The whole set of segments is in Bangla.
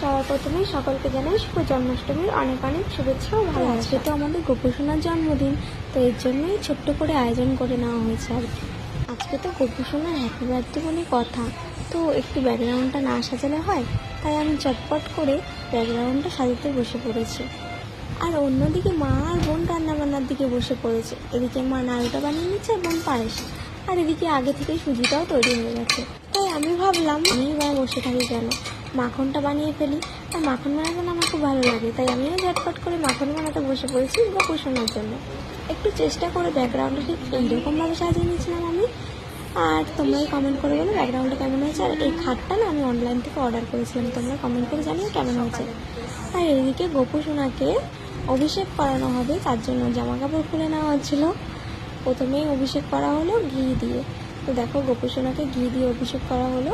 সবার প্রথমে সকলকে জানাই শুভ জন্মাষ্টমীর অনেক অনেক শুভেচ্ছা ও ভালো আজকে তো আমাদের গোপুসোনার জন্মদিন তো এর জন্যই ছোট্ট করে আয়োজন করে নেওয়া হয়েছে আর কি। আজকে তো গোপুসোনার হ্যাপি বার্থডে বলে কথা তো একটু ব্যাকগ্রাউন্ডটা না সাজালে হয় তাই আমি চটপট করে ব্যাকগ্রাউন্ডটা সাজাতে বসে পড়েছি। আর অন্যদিকে মা আর বোন রান্নাবান্নার দিকে বসে পড়েছে এদিকে মা নাড়ুটা বানিয়ে নিচ্ছে আর বোন পায়েস আর এদিকে আগে থেকে সুজিটাও তৈরি হয়ে গেছে। তাই আমি ভাবলাম আমি এবার বসে থাকি কেন? মাখনটা বানিয়ে ফেলি। আর মাখন বানাতে আমার খুব ভালো লাগে, তাই আমিও ঝটপট করে মাখন বানাতে বসে পড়েছি বা শোনার জন্য। একটু চেষ্টা করে ব্যাকগ্রাউন্ডটা ঠিক এইরকমভাবে সাজিয়ে নিয়েছিলাম আমি। আর তোমরাই কমেন্ট করে বলো ব্যাকগ্রাউন্ডটা কেমন হয়েছে। আর এই খাটটা না আমি অনলাইন থেকে অর্ডার করেছিলাম, তোমরা কমেন্ট করে জানিও কেমন হয়েছে। আর এদিকে গোপু সোনাকে অভিষেক করানো হবে, তার জন্য জামা কাপড় খুলে নেওয়া হচ্ছিল। প্রথমেই অভিষেক করা হলো ঘি দিয়ে। তো দেখো গোপু সোনাকে ঘি দিয়ে অভিষেক করা হলো।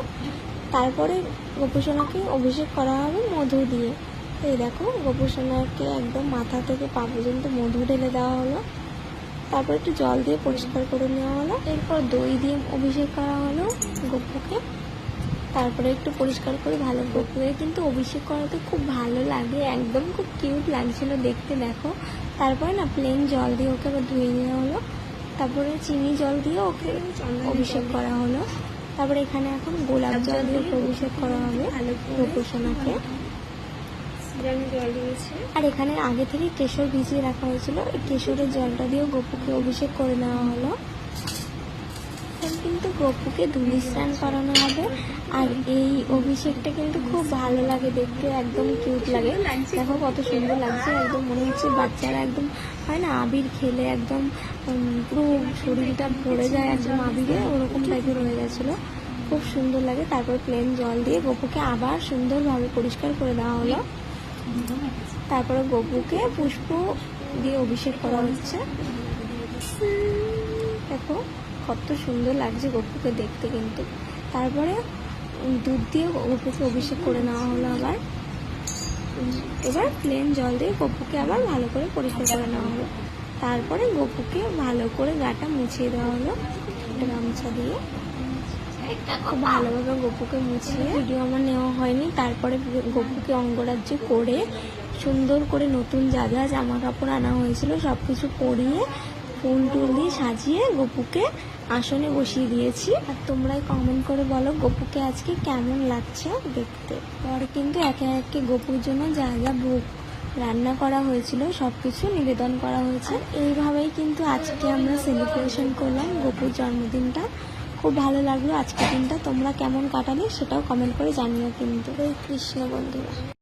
তারপরে গোপু সোনাকে অভিষেক করা হবে মধু দিয়ে। এই দেখো গোপু সোনাকে একদম মাথা থেকে পা পর্যন্ত মধু ঢেলে দেওয়া হলো। তারপর একটু জল দিয়ে পরিষ্কার করে নেওয়া হলো। এরপর দই দিয়ে অভিষেক করা হলো গপুকে। তারপরে একটু পরিষ্কার করে ভালো গপুকে। কিন্তু অভিষেক করাতে খুব ভালো লাগে, একদম খুব কিউট লাগছিল দেখতে, দেখো। তারপরে না প্লেন জল দিয়ে ওকে আবার ধুয়ে নেওয়া হলো। তারপরে চিনি জল দিয়ে ওকে অভিষেক করা হলো। তারপরে এখানে এখন গোলাপ জল দিয়ে অভিষেক করা হবে গোপুসোনাকে আর এখানে আগে থেকে কেশর ভিজিয়ে রাখা হয়েছিল। কেশরের জলটা দিয়ে গোপুকে অভিষেক করে নেওয়া হলো। গপুকে ধুলি স্নান করানো হবে। আর এই অভিষেকটা কিন্তু খুব ভালো লাগে দেখতে, একদম কিউট লাগে। দেখো কত সুন্দর লাগছে, একদম মনে হচ্ছে বাচ্চারা একদম, হয় না, আবির খেলে একদম পুরো শরীরটা ভরে যায়, একদম আবিরে, ওরকম টাইপের হয়ে গেছিল। খুব সুন্দর লাগে। তারপর প্লেন জল দিয়ে গপুকে আবার সুন্দরভাবে পরিষ্কার করে দেওয়া হলো। তারপরে গপুকে পুষ্প দিয়ে অভিষেক করা হচ্ছে। দেখো। কত সুন্দর লাগছে গপুকে দেখতে কিন্তু। তারপরে দুধ দিয়ে গপুকে অভিষেক করে নেওয়া হলো আবার। এবার প্লেন জল দিয়ে গপুকে আবার ভালো করে পরিষ্কার করে নেওয়া হলো। তারপরে গপুকে ভালো করে গাটা মুছিয়ে দেওয়া হলো গামছা দিয়ে। খুব ভালোভাবে গপুকে মুছিয়ে ভিডিও আমার নেওয়া হয়নি। তারপরে গপুকে অঙ্গরাজ্য করে সুন্দর করে নতুন যা যা জামা কাপড় আনা হয়েছিল সব কিছু পরিয়ে ফুল টুল দিয়ে সাজিয়ে গপুকে আসনে বসিয়ে দিয়েছি। আর তোমরাই কমেন্ট করে বলো গপুকে আজকে কেমন লাগছে দেখতে। পরে কিন্তু একে একে গপুর জন্য যা যা ভোগ রান্না করা হয়েছিল সব কিছু নিবেদন করা হয়েছে। এইভাবেই কিন্তু আজকে আমরা সেলিব্রেশন করলাম গপুর জন্মদিনটা। খুব ভালো লাগল আজকের দিনটা। তোমরা কেমন কাটালে সেটাও কমেন্ট করে জানিও কিন্তু। কৃষ্ণ বন্ধুরা।